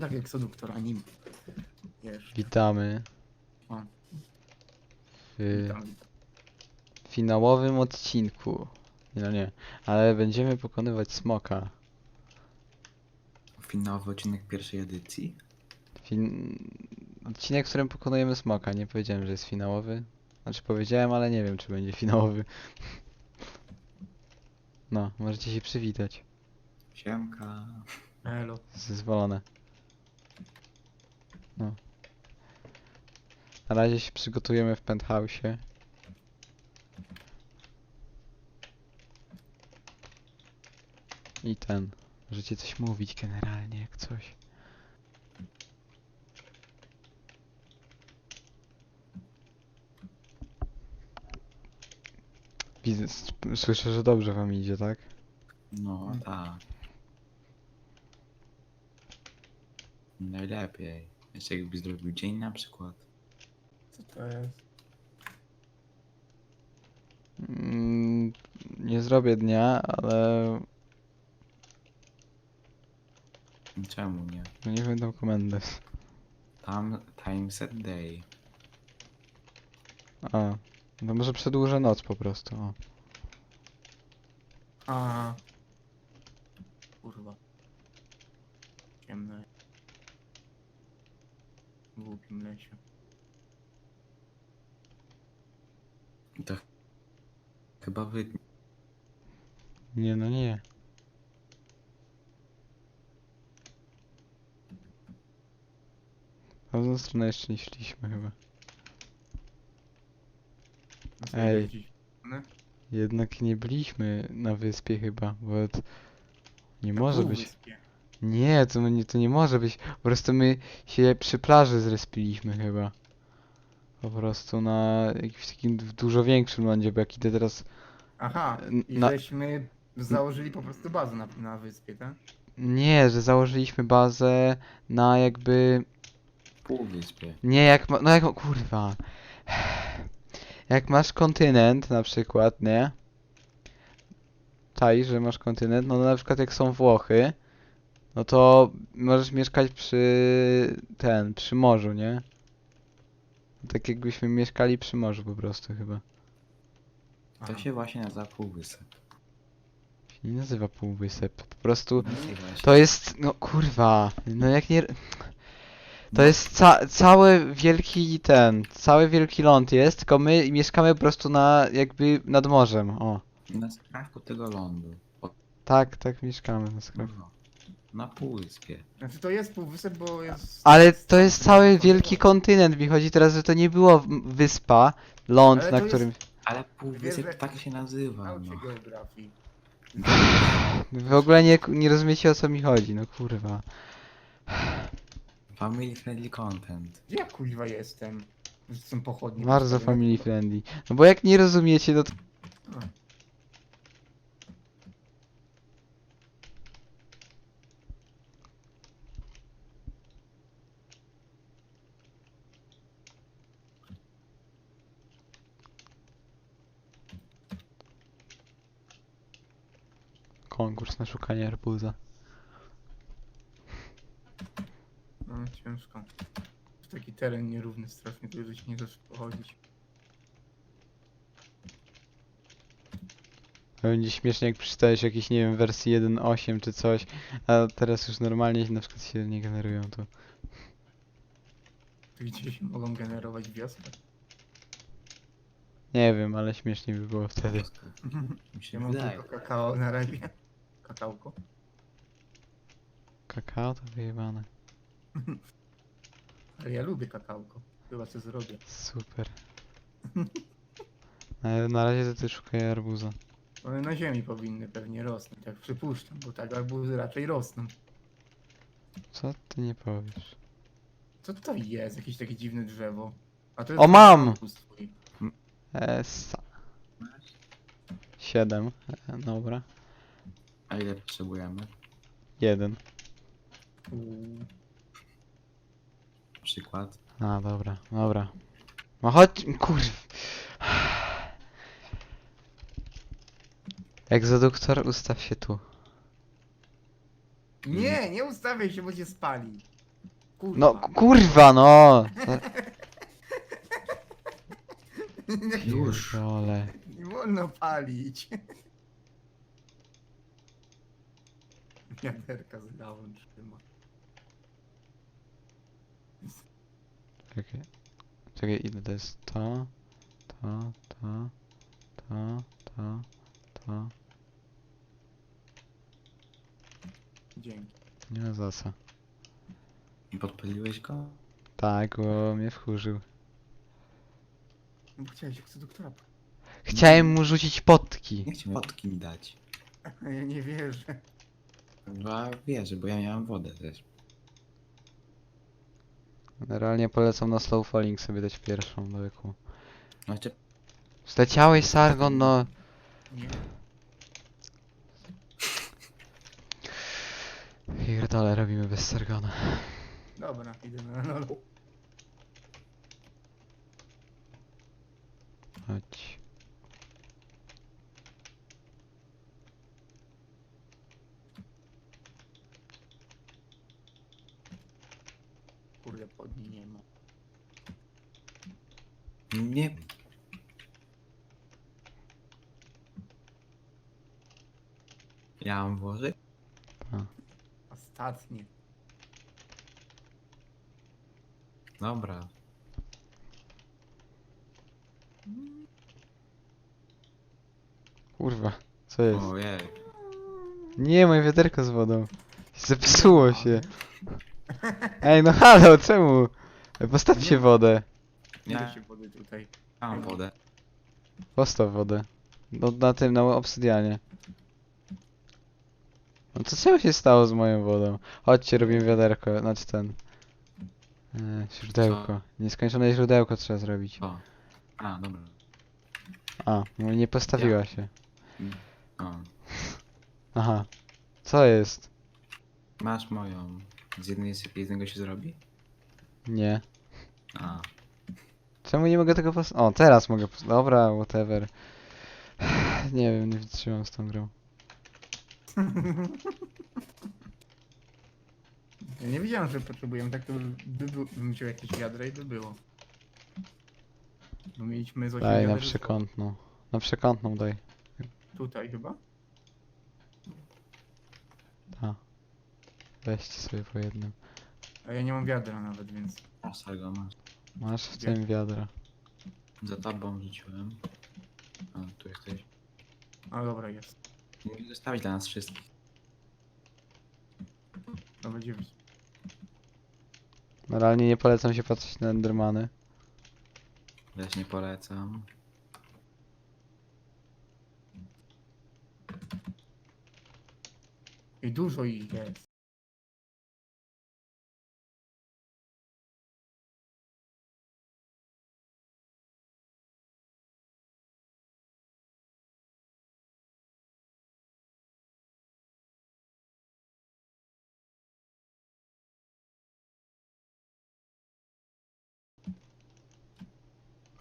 Tak jak Soduktor anim. Wiesz. Witamy O. w witam. finałowym odcinku. No nie, ale będziemy pokonywać smoka. Finałowy odcinek pierwszej edycji? Fin... Odcinek, w którym pokonujemy smoka. Nie powiedziałem, że jest finałowy. Znaczy powiedziałem, ale nie wiem, czy będzie finałowy. No, możecie się przywitać. Siemka. Elo. Zezwolone. No. Na razie się przygotujemy w penthouse'ie. I ten. Możecie coś mówić generalnie, jak coś. Widzę, s- słyszę, że dobrze wam idzie, tak? No tak. Najlepiej. Jeszcze jakbyś zrobił dzień na przykład. Co to jest? Mm, nie zrobię dnia, ale Czemu nie? no nie będą komendy. Tam time set day. A, no może przedłużę noc po prostu. O. A. Kurwa. Ciemne. W głupim lesie. To chyba wy... Nie, no nie. W pewną stronę jeszcze nie szliśmy chyba. Co, Ej. No, Jednak nie byliśmy na wyspie chyba, bo nie na może być. półwyspie. Nie, to nie, to nie może być. Po prostu my się przy plaży zrespiliśmy chyba. Po prostu na jakimś takim dużo większym lądzie, bo jak idę teraz... Aha, i na- żeśmy założyli po prostu bazę na, na wyspie, tak? Nie, że założyliśmy bazę na jakby... Półwyspie. Nie, jak ma... No jak... Kurwa. Jak masz kontynent na przykład, nie? Czaj, że masz kontynent, no na przykład jak są Włochy, no to możesz mieszkać przy... ten, przy morzu, nie? Tak jakbyśmy mieszkali przy morzu po prostu chyba. To Aha. się właśnie nazywa półwysep. Się nie nazywa półwysep, po prostu... To jest, no kurwa, no jak nie... To No. jest ca cały wielki ten, cały wielki ląd jest, tylko my mieszkamy po prostu na, jakby nad morzem, o. Na skrawku tego lądu. O, Tak, tak mieszkamy na sklepie. no. Na półwyspie. Znaczy to jest półwysep, bo jest... Ale to jest cały wielki kontynent, mi chodzi teraz, że to nie było w- wyspa, ląd, Ale na to którym... Ale półwysep Wiesz, że- tak się nazywa, no. geografii. W ogóle nie, nie rozumiecie o co mi chodzi, no kurwa. Family friendly content. Gdzie ja kuźwa jestem? Że są pochodnie. Bardzo postawione. family friendly. No bo jak nie rozumiecie, no to... A. Konkurs na szukanie arbuza. No ciężko. To taki teren nierówny strasznie, tu żeś nie dasz pochodzić. To będzie śmiesznie jak przeczytałeś jakieś, nie wiem, wersji 1.8 czy coś, a teraz już normalnie na przykład się nie generują to. Tu gdzie się mogą generować wiosny. Nie wiem, ale śmiesznie by było wtedy. Mi się mam wydaje. tylko kakao na razie. Kakałko. Kakao to wyjebane. Ale ja lubię kakałko. Chyba co zrobię. Super. Ale na razie to ty szukaj arbuza. One na ziemi powinny pewnie rosnąć, tak przypuszczam, bo tak arbuzy raczej rosną. Co ty nie powiesz? Co to jest? Jakieś takie dziwne drzewo. A to O, mam! arbuz twój. Esa. 7. E, dobra. A ile potrzebujemy? 1. Uuu. Przykład. A, dobra, dobra. No chodź, kurw. Egzoduktor, ustaw się tu. Nie, nie ustawiaj się, bo cię spali. kurwa. No kurwa no! Już. Nie wolno palić. Wiaderka z lawą trzyma. Czekaj. Czekaj, ile to jest? To, to, to, to, to, to. Dzięki. Nie ma za co. I podpaliłeś go? Tak, bo mnie wkurzył. No bo chciałeś jak doktora. Chciałem mu rzucić potki. Nie chciałem fotki mi dać. Ja nie wierzę. Chyba wierzę, bo ja miałem wodę też. Generalnie polecam na slow falling sobie dać pierwszą do wieku. No jeszcze Zleciałeś Sargon, no. Nie. Pierdolę, robimy bez Sargona. Dobra, idę na lol. Chodź. Kurde, podni nie ma. Nie. Ja mam włożyć? Ostatnie. Dobra. Kurwa, co jest? Ojej. Nie, moje wiaderko z wodą. Zepsuło się. Ej, no halo, czemu? Ej, Postawcie Nie. wodę. Nie da się wody tutaj. Mam wodę. Postaw wodę. No, na tym, na obsydianie. No to co się stało z moją wodą? Chodźcie, robimy wiaderko, znaczy ten... E, źródełko. Nieskończone źródełko trzeba zrobić. O. A, dobra. A, no nie postawiła się. O. Aha. Co jest? Masz moją. Z jednej z jednego się zrobi? Nie. A. Czemu nie mogę tego pos... O, teraz mogę pos... Dobra, whatever. Nie wiem, nie wytrzymam z tą grą. Ja nie wiedziałem, że potrzebujemy. Tak to by, by, był- bym wziął jakieś wiadra i by było. Bo mieliśmy z 8 Daj na wiader przekątną. Na przekątną daj. Tutaj chyba? Ta. Weźcie sobie po jednym. A ja nie mam wiadra nawet, więc... O, masz. Masz w tym wiadra. Za tobą rzuciłem. O, tu jesteś. A dobra, jest. Mógł zostawić dla nas wszystkich. Dobra, dziewięć. Generalnie nie polecam się patrzeć na Endermany. Też nie polecam. I dużo ich jest.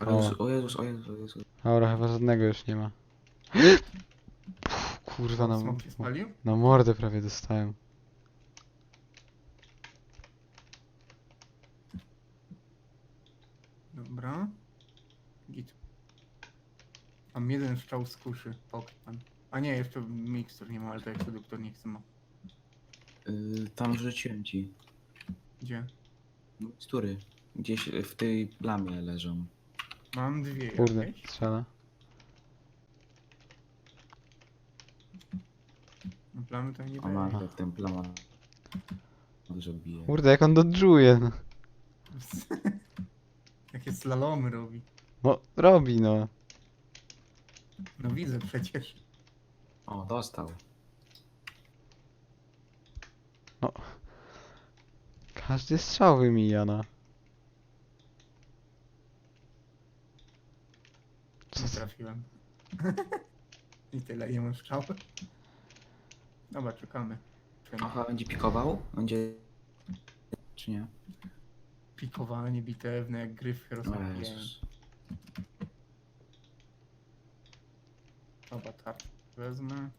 O Jezus, o Jezus, o Jezus, o Jezus. Dobra, chyba żadnego już nie ma. Kurwa, na, Smok się spalił? na mordę prawie dostałem. Dobra. Git. Mam jeden strzał z kuszy. Pokpan. A nie, jeszcze mikstur nie ma, ale to jak doktor nie chce ma. Yy, tam rzuciłem ci. Gdzie? Mikstury. Gdzieś w tej plamie leżą. Mam dwie Kurde, jakieś. strzela. No plamy to nie O ma, daje. jak ten plama dużo bije. Kurde, jak on dodżuje, no. Jakie slalomy robi. No, robi, no. No widzę przecież. O, dostał. Każdy strzał wymija, no. Co Nie za- trafiłem. I tyle, nie mam strzał. Dobra, czekamy. Czekamy. Aha, będzie pikował? Będzie... Czy nie? Pikowanie bitewne jak gryfy O rozmawiają. Jezus. Dobra, tarczę wezmę.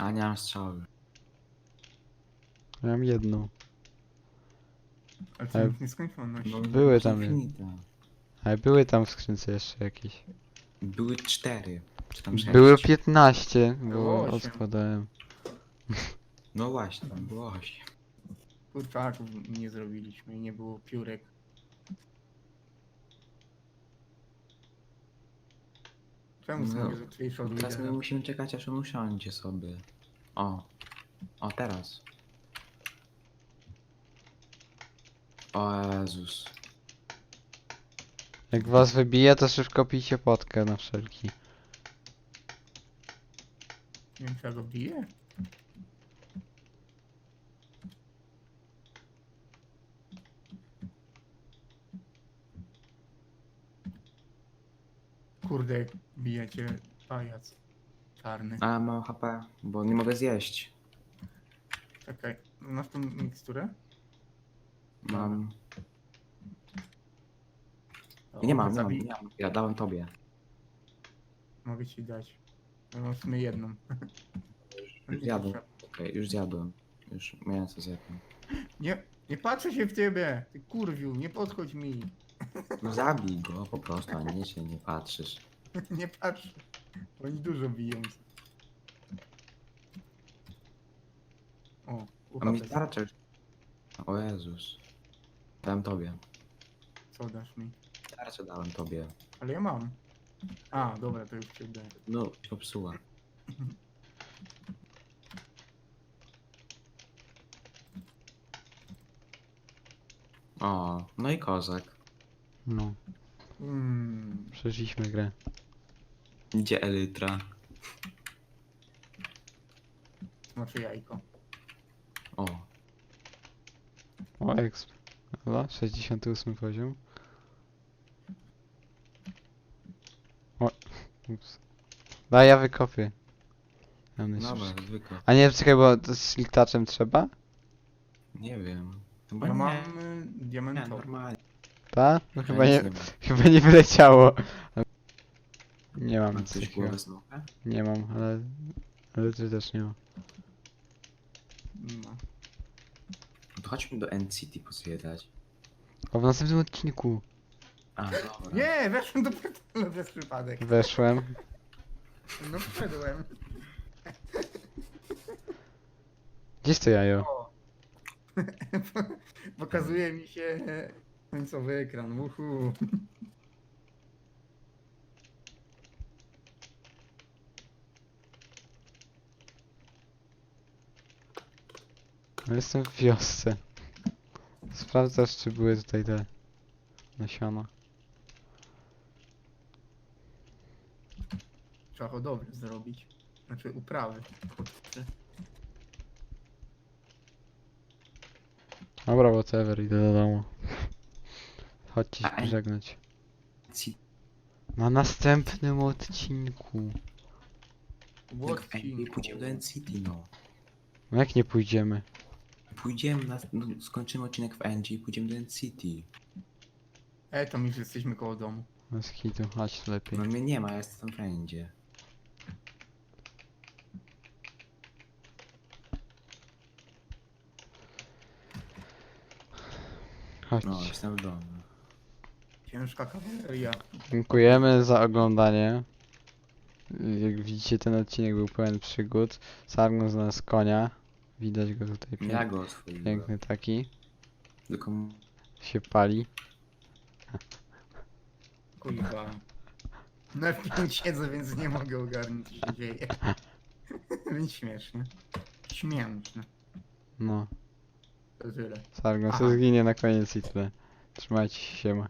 A nie mam strzały. Mam jedną. Ale to Ale- jest nieskończoność. No, Były tam infinite. Ale były tam w skrzynce jeszcze jakieś. Były cztery. Czy tam sześć. Były 15, bo Było osiem. odkładałem. No właśnie, tam było osiem. Kurczaków nie zrobiliśmy i nie było piórek. Czemu No, sobie rzutniejszy od Teraz my lidera? musimy czekać aż on usiądzie sobie. O. O, teraz. O Jezus. Jak was wybije, to szybko pijcie potkę na wszelki. Nie wiem, czy ja go biję? Kurde, bijecie pajac. Czarny. A mam HP, bo nie mogę zjeść. Czekaj, masz tą miksturę? Mam. Nie mam, nie mam, zabij- nie mam. Ja dałem tobie. Mogę ci dać. Ja mam w sumie jedną. Już zjadłem. Okej, już zjadłem. Już mięso zjadłem. Nie, nie patrzę się w ciebie! Ty kurwiu, nie podchodź mi. No zabij go po prostu, a nie się nie patrzysz. nie patrz. Oni dużo biją. O, A mi ucha starczy już. O Jezus. Dałem tobie. Co dasz mi? Starczy dałem tobie. Ale ja mam. A, dobra, to już cię daję. No, popsuła. O, no i kozak. No, Mm, przeszliśmy grę. Gdzie elytra? znaczy jajko. O, O, exp. Dobra, 68 poziom. O, ups. Daj, ja wykopię. Ja myślę, dobra, że- zwykle. A nie, czekaj, bo to z siltaczem trzeba? Nie wiem. Chyba Ja nie. mam y, Nie, diamentowy. normalnie. Tak? No Ja chyba nic nie, chyba nie wyleciało. Nie mam coś takiego. głowę smoka? Nie mam, ale... Ale ty też nie ma. No. To chodźmy do N-City pozwiedzać. O, w następnym odcinku A, dobra. Nie, weszłem do portalu przez przypadek. weszłem. No wszedłem. Gdzieś to jajo? O. Pokazuje mi się końcowy ekran. Uhu. No, Jestem w wiosce. Sprawdzasz, czy były tutaj te nasiona. Trzeba hodowlę zrobić. Znaczy uprawy. Dobra, whatever, idę do domu. Chodźcie się pożegnać. Na następnym odcinku. Ej, pójdziemy do no. No jak nie pójdziemy? Pójdziemy na... No, skończymy odcinek w Engie i pójdziemy do N-City. E, to my już jesteśmy koło domu. Bez hitu, chodź lepiej. No mnie nie ma, ja jestem w Endzie. Chodź. No, jestem w domu. Ciężka kawaleria. Dziękujemy za oglądanie. Jak widzicie, ten odcinek był pełen przygód. Sargnął z nas konia. Widać go tutaj. Ja Pięk, go oswoiłem. piękny taki. Tylko... Się pali. Kurwa. Na F5 siedzę, więc nie mogę ogarnąć, co się dzieje. Więc śmiesznie. Śmieszne. No. To tyle. Sargon Aha. se zginie na koniec i tyle. Trzymajcie się, siema.